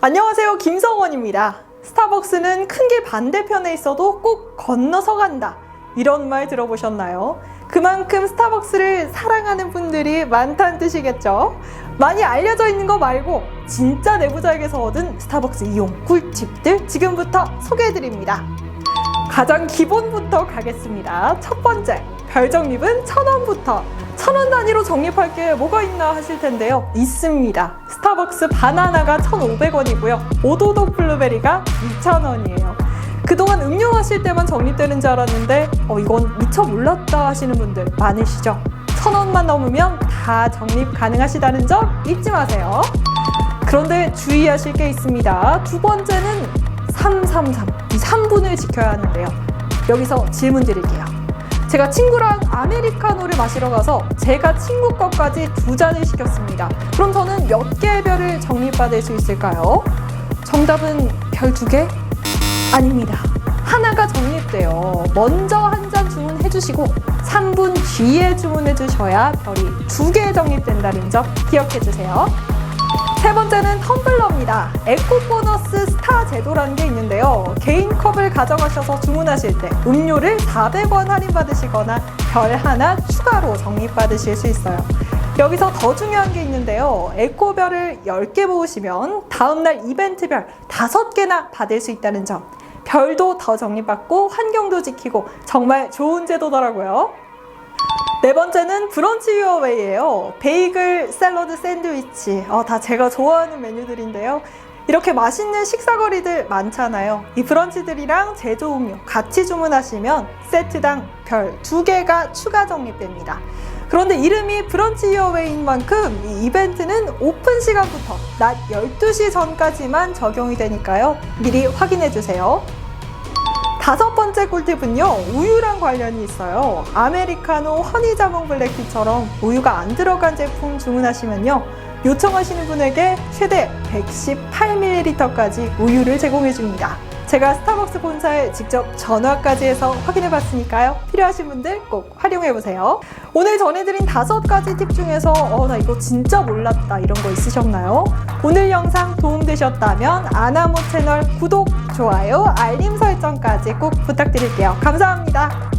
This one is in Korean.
안녕하세요. 김성원입니다. 스타벅스는 큰 길 반대편에 있어도 꼭 건너서 간다. 이런 말 들어보셨나요? 그만큼 스타벅스를 사랑하는 분들이 많다는 뜻이겠죠? 많이 알려져 있는 거 말고 진짜 내부자에게서 얻은 스타벅스 이용 꿀팁들 지금부터 소개해드립니다. 가장 기본부터 가겠습니다. 첫 번째, 별 적립은 천 원부터. 천원 단위로 적립할 게 뭐가 있나 하실 텐데요. 있습니다. 스타벅스 바나나가 1,500원이고요. 오도독 블루베리가 2,000원이에요. 그동안 음료 마실 때만 적립되는 줄 알았는데 어, 이건 미처 몰랐다 하시는 분들 많으시죠? 천 원만 넘으면 다 적립 가능하시다는 점 잊지 마세요. 그런데 주의하실 게 있습니다. 두 번째는 333. 이 3분을 지켜야 하는데요. 여기서 질문 드릴게요. 제가 친구랑 아메리카노를 마시러 가서 제가 친구 것까지 두 잔을 시켰습니다. 그럼 저는 몇 개의 별을 적립받을 수 있을까요? 정답은 별 두 개? 아닙니다. 하나가 적립돼요. 먼저 한 잔 주문해 주시고 3분 뒤에 주문해 주셔야 별이 두 개 적립된다는 점 기억해 주세요. 세 번째는 텀블러입니다. 에코 보너스 스타 제도라는 게 있는데요. 개인 컵을 가져가셔서 주문하실 때 음료를 400원 할인받으시거나 별 하나 추가로 적립받으실 수 있어요. 여기서 더 중요한 게 있는데요. 에코별을 10개 모으시면 다음날 이벤트별 5개나 받을 수 있다는 점. 별도 더 적립받고 환경도 지키고 정말 좋은 제도더라고요. 네 번째는 브런치 유어웨이예요. 베이글, 샐러드, 샌드위치. 어, 다 제가 좋아하는 메뉴들인데요. 이렇게 맛있는 식사거리들 많잖아요. 이 브런치들이랑 제조 음료 같이 주문하시면 세트당 별 두 개가 추가 적립됩니다. 그런데 이름이 브런치 유어웨이인 만큼 이 이벤트는 오픈 시간부터 낮 12시 전까지만 적용이 되니까요. 미리 확인해 주세요. 다섯 번째 꿀팁은요, 우유랑 관련이 있어요. 아메리카노, 허니 자몽 블랙티처럼 우유가 안 들어간 제품 주문하시면요, 요청하시는 분에게 최대 118ml까지 우유를 제공해 줍니다. 제가 스타벅스 본사에 직접 전화까지 해서 확인해 봤으니까요. 필요하신 분들 꼭 활용해 보세요. 오늘 전해드린 다섯 가지 팁 중에서 어, 나 이거 진짜 몰랐다 이런 거 있으셨나요? 오늘 영상 도움되셨다면 아나모 채널 구독, 좋아요, 알림 설정까지 꼭 부탁드릴게요. 감사합니다.